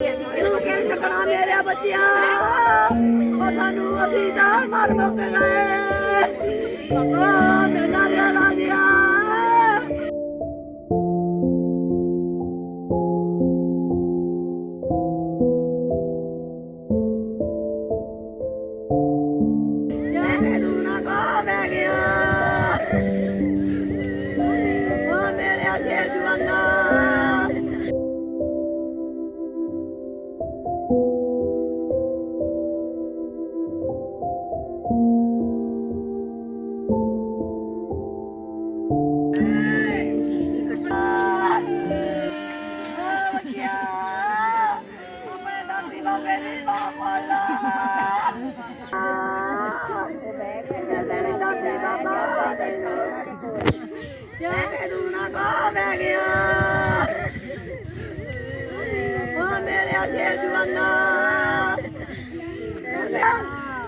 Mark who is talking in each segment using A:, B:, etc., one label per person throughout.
A: ਤੂੰ ਕਿਹਨ ਚੱਕਣਾ ਮੇਰੇ ਬੱਚਿਆਂ ਉਹ ਸਾਨੂੰ ਅਸੀਂ ਤਾਂ ਮਰ ਮੁੱਕ ਗਏ।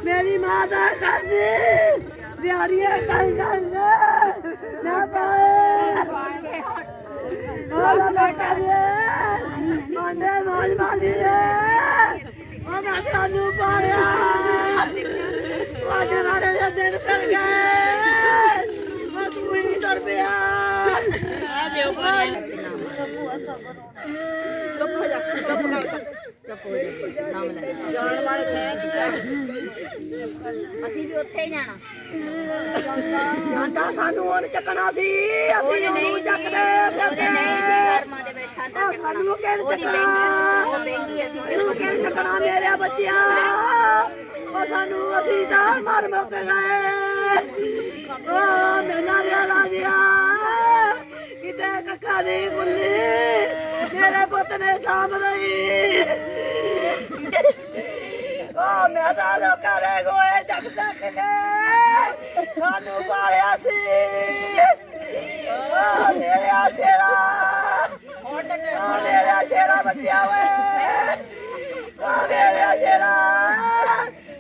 A: ਮੇਰੀ ਮਾਂ ਦਾ ਕਰਦੀ। ਦਿਹਾੜੀਆਂ ਕਰ ਕਰ ਨਾ ਪਾਏ। ਉਹ ਬੇਟਾ ਜੀ ਮੰਡੇ ਮੋਜ ਉਹ ਮੈਂ ਤੁਹਾਨੂੰ ਪਾਇਆ ਉਹ ਜਨਾਰੇ ਦੇ ਦਿਨ ਕਰ ਗਏ ਮੈਂ ਤੂੰ ਹੀ ਦਰ ਪਿਆ ਆ ਦਿਓ
B: ਜਾਣ ਵਾਲੇ ਹੈ ਨਹੀਂ ਅਸੀਂ ਵੀ ਉੱਥੇ ਹੀ ਜਾਣਾ।
A: ਜਾਂਦਾ ਸਾਨੂੰ ਉਹਨ ਚੱਕਣਾ ਸੀ ਅਸੀਂ ਉਹਨੂੰ ਚੱਕਦੇ ਫਿਰਦੇ।
B: ਨਹੀਂ ਸੀ ਕਰਮਾਂ ਦੇ ਵਿੱਚ ਸਾਡਾ
A: ਉਹ ਸਾਨੂੰ ਕਿਹਨ
B: ਉਹਦੀ
A: ਚੱਕਣਾ?
B: ਉਹ ਬੈਂਦੀ ਅਸੀਂ
A: ਇਹਨੂੰ ਕਿਹਨ ਚੱਕਣਾ? ਮੇਰੇ ਬੱਚਿਆਂ? ਉਹ ਸਾਨੂੰ ਅਸੀਂ ਤਾਂ ਮਰ ਮੁੱਕ ਗਏ। ਉਹ ਮੇਲਾ ਦੇ ਰਾਜਿਆ ਕਿਤੇ ਦੀ ਗੁੱਲੀ ਮੇਰੇ ਪੁੱਤ ਨੇ ਸਾਂਭ ਲਈ। ਉਹ ਮੈਂ ਤਾਂ ਲੋਕਾਂ ਦੇ ਗੋਏ ਚੱਕ ਚੱਕ ਕੇ ਸਾਨੂੰ ਪਾਲਿਆ ਸੀ। ਉਹ ਮੇਰੇ ਆਸੇਰਾ ਉਹ ਮੇਰੇ ਆਸੇਰਾ ਬੱਚਿਆ ਵੇ ਉਹ ਮੇਰੇ ਆਸੇਰਾ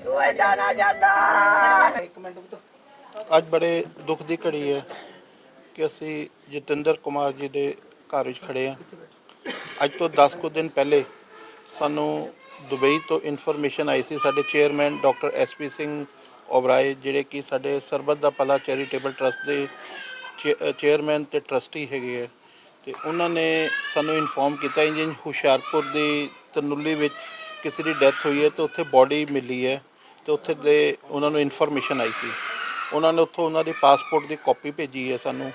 A: ਤੂੰ ਏਦਾਂ ਨਾ ਜਾਂਦਾ।
C: ਅੱਜ ਬੜੇ ਦੁੱਖ ਦੀ ਘੜੀ ਹੈ। ਕਿ ਅਸੀਂ ਜਤਿੰਦਰ ਕੁਮਾਰ ਜੀ ਦੇ ਘਰ ਵਿੱਚ ਖੜੇ ਹਾਂ। ਅੱਜ ਤੋਂ 10 ਕੁ ਦਿਨ ਪਹਿਲੇ ਸਾਨੂੰ ਦੁਬਈ ਤੋਂ ਇਨਫੋਰਮੇਸ਼ਨ ਆਈ ਸੀ ਸਾਡੇ chairman doctor SP Singh Oberoi, ਜਿਹੜੇ ਕਿ ਸਾਡੇ ਸਰਬੱਤ ਦਾ ਪਲਾ ਚੈਰੀਟੇਬਲ ਟਰਸਟ ਦੇ ਚੇ- ਚੇਅਰਮੈਨ ਤੇ ਟਰਸਟੀ ਹੈਗੇ ਹੈ ਤੇ ਉਹਨਾਂ ਨੇ ਸਾਨੂੰ ਇਨਫੋਰਮ ਕੀਤਾ ਇੰਜ ਹੁਸ਼ਿਆਰਪੁਰ ਦੀ ਤਨੁੱਲੀ ਵਿੱਚ ਕਿਸੇ ਦੀ ਡੈਥ ਹੋਈ ਹੈ ਤੇ ਉੱਥੇ ਬੋਡੀ ਮਿਲੀ ਹੈ ਤੇ ਉੱਥੇ ਦੇ ਉਹਨਾਂ ਨੂੰ ਇਨਫੋਰਮੇਸ਼ਨ ਆਈ ਸੀ। ਉਹਨਾਂ ਨੇ ਉੱਥੋਂ ਉਹਨਾਂ ਦੀ ਪਾਸਪੋਰਟ ਦੀ ਕਾਪੀ ਭੇਜੀ ਹੈ ਸਾਨੂੰ।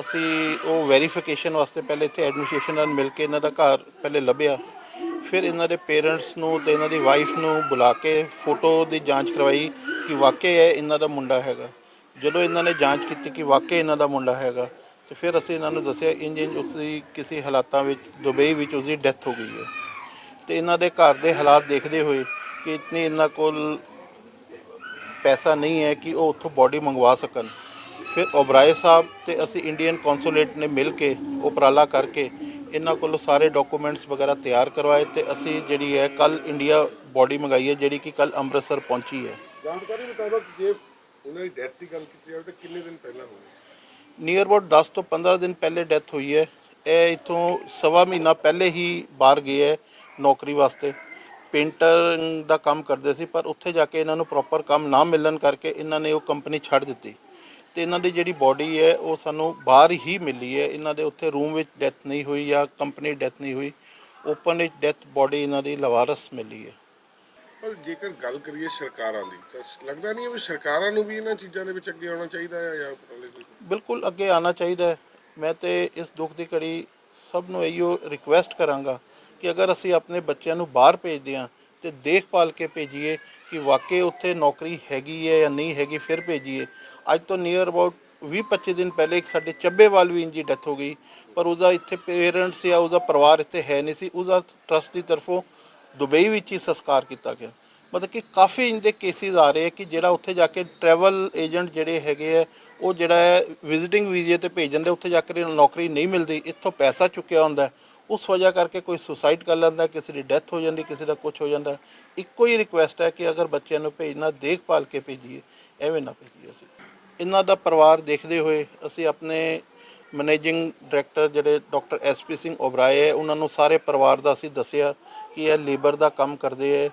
C: ਅਸੀਂ ਉਹ ਵੈਰੀਫਿਕੇਸ਼ਨ ਵਾਸਤੇ ਪਹਿਲੇ ਇੱਥੇ ਐਡਮਿਨਿਸਟ੍ਰੇਸ਼ਨ ਨਾਲ ਮਿਲ ਕੇ ਇਹਨਾਂ ਦਾ ਘਰ ਪਹਿਲੇ ਲੱਭਿਆ। ਫਿਰ ਇਹਨਾਂ ਦੇ ਪੇਰੈਂਟਸ ਨੂੰ ਤੇ ਇਹਨਾਂ ਦੀ ਵਾਈਫ ਨੂੰ ਬੁਲਾ ਕੇ ਫੋਟੋ ਦੀ ਜਾਂਚ ਕਰਵਾਈ ਕਿ ਵਾਕਈ ਇਹ ਇਹਨਾਂ ਦਾ ਮੁੰਡਾ ਹੈਗਾ। ਜਦੋਂ ਇਹਨਾਂ ਨੇ ਜਾਂਚ ਕੀਤੀ ਕਿ ਵਾਕਈ ਇਹਨਾਂ ਦਾ ਮੁੰਡਾ ਹੈਗਾ, ਤੇ ਫਿਰ ਅਸੀਂ ਇਹਨਾਂ ਨੂੰ ਦੱਸਿਆ ਇੰਜ ਇੰਜ ਉਸਦੀ ਕਿਸੇ ਹਾਲਾਤਾਂ ਵਿੱਚ, ਦੁਬਈ ਵਿੱਚ ਉਸਦੀ ਡੈਥ ਹੋ ਗਈ ਹੈ। ਤੇ ਇਹਨਾਂ ਦੇ ਘਰ ਦੇ ਹਾਲਾਤ ਦੇਖਦੇ ਹੋਏ ਕਿ ਇਤਨੀ ਇਹਨਾਂ ਕੋਲ ਪੈਸਾ ਨਹੀਂ ਹੈ ਕਿ ਉਹ ਉੱਥੋਂ ਬੋਡੀ ਮੰਗਵਾ ਸਕਣ। ਫਿਰ ਓਬਰਾਏ ਸਾਹਿਬ ਤੇ ਅਸੀਂ ਇੰਡੀਅਨ ਕੌਂਸੂਲੇਟ ਨੇ ਮਿਲ ਕੇ ਉਪਰਾਲਾ ਕਰਕੇ ਇਹਨਾਂ ਕੋਲੋਂ ਸਾਰੇ ਡਾਕੂਮੈਂਟਸ ਵਗੈਰਾ ਤਿਆਰ ਕਰਵਾਏ ਤੇ ਅਸੀਂ ਜਿਹੜੀ ਹੈ ਕੱਲ ਇੰਡੀਆ ਬੋਡੀ ਮੰਗਾਈ ਹੈ ਜਿਹੜੀ ਕਿ ਕੱਲ ਅੰਮ੍ਰਿਤਸਰ ਪਹੁੰਚੀ ਹੈ।
D: ਜਾਣਕਾਰੀ ਮੁਤਾਬਕ ਜੇ ਉਹਨਾਂ ਦੀ ਡੈਥ ਦੀ ਗੱਲ ਕੀਤੀ ਜਾਵੇ ਤਾਂ ਕਿੰਨੇ ਦਿਨ ਪਹਿਲਾਂ ਹੋਈ?
C: ਨੀਅਰ ਅਬਾਊਟ 10 ਤੋਂ 15 ਦਿਨ ਪਹਿਲੇ ਡੈਥ ਹੋਈ ਹੈ। ਇਹ ਇਥੋਂ ਸਵਾ ਮਹੀਨਾ ਪਹਿਲੇ ਹੀ ਬਾਹਰ ਗਏ ਹੈ ਨੌਕਰੀ ਵਾਸਤੇ। ਪੇਂਟਰ ਦਾ ਕੰਮ ਕਰਦੇ ਸੀ ਪਰ ਉੱਥੇ ਜਾ ਕੇ ਇਹਨਾਂ ਨੂੰ ਪ੍ਰੋਪਰ ਕੰਮ ਨਾ ਮਿਲਣ ਕਰਕੇ ਇਹਨਾਂ ਨੇ ਉਹ ਕੰਪਨੀ ਛੱਡ ਦਿੱਤੀ। ਤੇ ਇਹਨਾਂ ਦੀ ਜਿਹੜੀ ਬਾਡੀ ਹੈ ਉਹ ਸਾਨੂੰ ਬਾਹਰ ਹੀ ਮਿਲੀ ਹੈ। ਇਹਨਾਂ ਦੇ ਉੱਥੇ ਰੂਮ ਵਿੱਚ ਡੈਥ ਨਹੀਂ ਹੋਈ ਜਾਂ ਕੰਪਨੀ ਡੈਥ ਨਹੀਂ ਹੋਈ। ਓਪਨ ਵਿੱਚ ਡੈਥ ਬਾਡੀ ਇਹਨਾਂ ਦੀ ਲਵਾਰਸ ਮਿਲੀ ਹੈ।
D: ਪਰ ਜੇਕਰ ਗੱਲ ਕਰੀਏ ਸਰਕਾਰਾਂ ਦੀ ਤਾਂ ਲੱਗਦਾ ਨਹੀਂ ਹੈ ਵੀ ਸਰਕਾਰਾਂ ਨੂੰ ਵੀ ਇਹਨਾਂ ਚੀਜ਼ਾਂ ਦੇ ਵਿੱਚ ਅੱਗੇ ਆਉਣਾ ਚਾਹੀਦਾ ਹੈ ਜਾਂ
C: ਬਿਲਕੁਲ ਅੱਗੇ ਆਉਣਾ ਚਾਹੀਦਾ ਹੈ। ਮੈਂ ਤੇ ਇਸ ਦੁੱਖ ਦੀ ਘੜੀ ਸਭ ਨੂੰ ਇਹੋ ਰਿਕੁਐਸਟ ਕਰਾਂਗਾ ਕਿ ਅਗਰ ਅਸੀਂ ਆਪਣੇ ਬੱਚਿਆਂ ਨੂੰ ਬਾਹਰ ਭੇਜਦੇ ਹਾਂ ਤੇ ਦੇਖਭਾਲ ਕੇ ਭੇਜੀਏ ਕਿ ਵਾਕਈ ਉੱਥੇ ਨੌਕਰੀ ਹੈਗੀ ਹੈ ਜਾਂ ਨਹੀਂ ਹੈਗੀ, ਫਿਰ ਭੇਜੀਏ। ਅੱਜ ਤੋਂ ਨੀਅਰ ਅਬਾਊਟ 20-25 ਦਿਨ ਪਹਿਲੇ ਇੱਕ ਸਾਡੇ ਚੱਬੇਵਾਲ ਵੀ ਇੰਜੀ ਡੈਥ ਹੋ ਗਈ, ਪਰ ਉਹਦਾ ਇੱਥੇ ਪੇਰੈਂਟਸ ਜਾਂ ਉਹਦਾ ਪਰਿਵਾਰ ਇੱਥੇ ਹੈ ਨਹੀਂ ਸੀ, ਉਹਦਾ ਟਰਸਟ ਦੀ ਤਰਫੋਂ ਦੁਬਈ ਵਿੱਚ ਹੀ ਸੰਸਕਾਰ ਕੀਤਾ ਗਿਆ। ਮਤਲਬ ਕਿ ਕਾਫੀ ਇੰਦੇ ਕੇਸਿਸ ਆ ਰਹੇ ਕਿ ਜਿਹੜਾ ਉੱਥੇ ਜਾ ਕੇ ਟਰੈਵਲ ਏਜੰਟ ਜਿਹੜੇ ਹੈਗੇ ਆ, ਉਹ ਜਿਹੜਾ ਹੈ ਵਿਜ਼ਿਟਿੰਗ ਵੀਜ਼ੇ ਤੇ ਭੇਜਣ ਦੇ, ਉੱਥੇ ਜਾ ਕੇ ਨੌਕਰੀ ਨਹੀਂ ਮਿਲਦੀ, ਇੱਥੋਂ ਪੈਸਾ ਚੁੱਕਿਆ ਹੁੰਦਾ ਉਸ ਵਜ੍ਹਾ ਕਰਕੇ ਕੋਈ ਸੁਸਾਈਡ ਕਰ ਲੈਂਦਾ, ਕਿਸੇ ਦੀ ਡੈਥ ਹੋ ਜਾਂਦੀ, ਕਿਸੇ ਦਾ ਕੁਝ ਹੋ ਜਾਂਦਾ। ਇੱਕੋ ਹੀ ਰਿਕੁਐਸਟ ਹੈ ਕਿ ਅਗਰ ਬੱਚਿਆਂ ਨੂੰ ਭੇਜਣਾ ਦੇਖਭਾਲ ਕੇ ਭੇਜੀਏ, ਐਵੇਂ ਨਾ ਭੇਜੀਏ ਅਸੀਂ। ਇਹਨਾਂ ਦਾ ਪਰਿਵਾਰ ਦੇਖਦੇ ਹੋਏ ਅਸੀਂ ਆਪਣੇ ਮੈਨੇਜਿੰਗ ਡਾਇਰੈਕਟਰ ਜਿਹੜੇ ਡਾਕਟਰ ਐਸਪੀ ਸਿੰਘ ਓਬਰਾਏ ਹੈ, ਉਹਨਾਂ ਨੂੰ ਸਾਰੇ ਪਰਿਵਾਰ ਦਾ ਅਸੀਂ ਦੱਸਿਆ ਕਿ ਇਹ ਲੇਬਰ ਦਾ ਕੰਮ ਕਰਦੇ ਹੈ,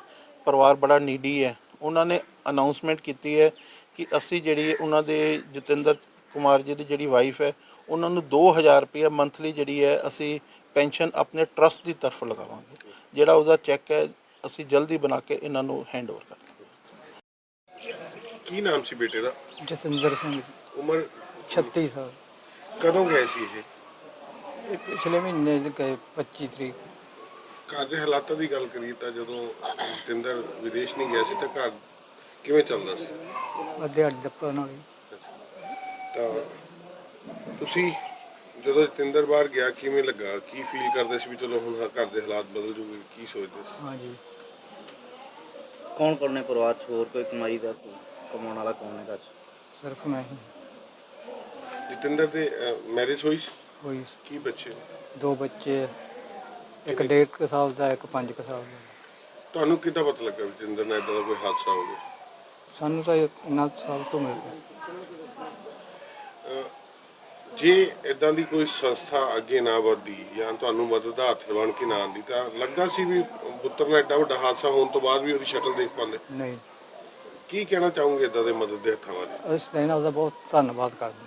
C: ਪਰਿਵਾਰ ਬੜਾ ਨੀਡੀ ਹੈ। ਉਹਨਾਂ ਨੇ ਅਨਾਉਂਸਮੈਂਟ ਕੀਤੀ ਹੈ ਕਿ ਅਸੀਂ ਜਿਹੜੀ ਉਹਨਾਂ ਦੇ ਜਤਿੰਦਰ ਕੁਮਾਰ ਜੀ ਦੀ ਜਿਹੜੀ ਵਾਈਫ ਹੈ, ਉਹਨਾਂ ਨੂੰ 2000 ਰੁਪਏ ਮੰਥਲੀ ਜਿਹੜੀ ਹੈ ਅਸੀਂ ਪੈਨਸ਼ਨ ਆਪਣੇ ਟਰਸਟ ਦੀ ਤਰਫ ਲਗਾਵਾਂਗੇ। ਜਿਹੜਾ ਉਹਦਾ ਚੈੱਕ ਹੈ ਅਸੀਂ ਜਲਦੀ ਬਣਾ ਕੇ ਇਹਨਾਂ ਨੂੰ ਹੈਂਡਓਵਰ ਕਰ ਦਾਂਗੇ
D: ਕੀ ਨਾਮ ਸੀ ਬੇਟੇ ਦਾ?
E: ਜਤਿੰਦਰ ਸਿੰਘ ਜੀ,
D: ਉਮਰ?
E: 36 ਸਾਲ।
D: ਕਦੋਂ ਗਏ ਸੀ ਇਹ?
E: ਇਹ ਪਿਛਲੇ ਮਹੀਨੇ ਦੇ ਗਏ 25 ਤਰੀਕ।
D: ਘਰ ਦੇ ਹਾਲਾਤਾਂ ਦੀ ਗੱਲ ਕਰੀਏ ਤਾਂ ਜਦੋਂ ਜਤਿੰਦਰ ਵਿਦੇਸ਼ ਨਹੀਂ ਗਿਆ ਸੀ ਤਾਂ ਘਰ ਕਿਵੇਂ ਚੱਲਦਾ ਸੀ?
E: ਮੈਂ ਦਿਹਾੜੀ ਦੱਪਾ ਨਾਲ।
D: ਤਾਂ ਤੁਸੀਂ ਜਦੋਂ ਜਤਿੰਦਰ ਬਾਹਰ ਗਿਆ ਕਿਵੇਂ ਲੱਗਾ? ਕੀ ਫੀਲ ਕਰਦੇ ਸੀ ਵੀ ਚਲੋ ਹੁਣ ਘਰ ਦੇ ਹਾਲਾਤ ਬਦਲ ਜੂਗੇ? ਕੀ ਸੋਚਦੇ ਸੀ?
E: ਹਾਂਜੀ।
B: ਕੌਣ ਕੌਣ ਨੇ ਪਰਿਵਾਰ ਚ? ਹੋਰ ਕੋਈ ਕਮਾਈ ਦਾ ਕਮਾਉਣ ਵਾਲਾ ਕੌਣ ਹੈ ਘਰ 'ਚ?
E: ਸਿਰਫ ਮੈਂ ਹੀ।
D: ਜਤਿੰਦਰ ਦੇ ਮੈਰਿਜ ਹੋਈ ਸੀ?
E: ਹੋਈ
D: ਕੀ ਬੱਚੇ
E: ਦੋ ਬੱਚੇ ਆ। ਇੱਕ ਡੇਢ ਕੁ ਸਾਲ ਦਾ ਇੱਕ ਪੰਜ ਕੁ ਸਾਲ ਦਾ।
D: ਤੁਹਾਨੂੰ ਕਿੱਦਾਂ ਪਤਾ ਲੱਗਾ ਵੀ ਜਤਿੰਦਰ ਨਾਲ ਇਦਾਂ ਦਾ ਕੋਈ ਹਾਦਸਾ ਹੋ ਗਿਆ?
E: ਸਾਨੂੰ ਤਾਂ ਇਹਨਾਂ ਸਾਲ ਤੋਂ ਮਿਲ ਗਿਆ।
D: ਜੇ ਇਦਾਂ ਦੀ ਕੋਈ ਸੰਸਥਾ ਅੱਗੇ ਨਾ ਵਧਦੀ ਜਾਂ ਤੁਹਾਨੂੰ ਮਦਦ ਦਾ ਹੱਥ ਬਣ ਕੇ ਨਾ ਆਉਂਦੀ ਤਾਂ ਲੱਗਦਾ ਸੀ ਵੀ ਪੁੱਤਰ ਨਾਲ ਐਡਾ ਵੱਡਾ ਹਾਦਸਾ ਹੋਣ ਤੋਂ ਬਾਅਦ ਵੀ ਉਹਦੀ ਸ਼ਕਲ ਦੇਖ ਪਾਉਂਦੇ।
E: ਨਹੀਂ।
D: ਕੀ ਕਹਿਣਾ ਚਾਹੋਗੇ ਇਦਾਂ ਦੇ ਮਦਦ ਦੇ ਹੱਥਾਂ ਬਾਰੇ?
E: ਅਸੀਂ ਤਾਂ ਇਹਨਾਂ ਦਾ ਬਹੁਤ ਧੰਨਵਾਦ ਕਰਦੇ ਹਾਂ।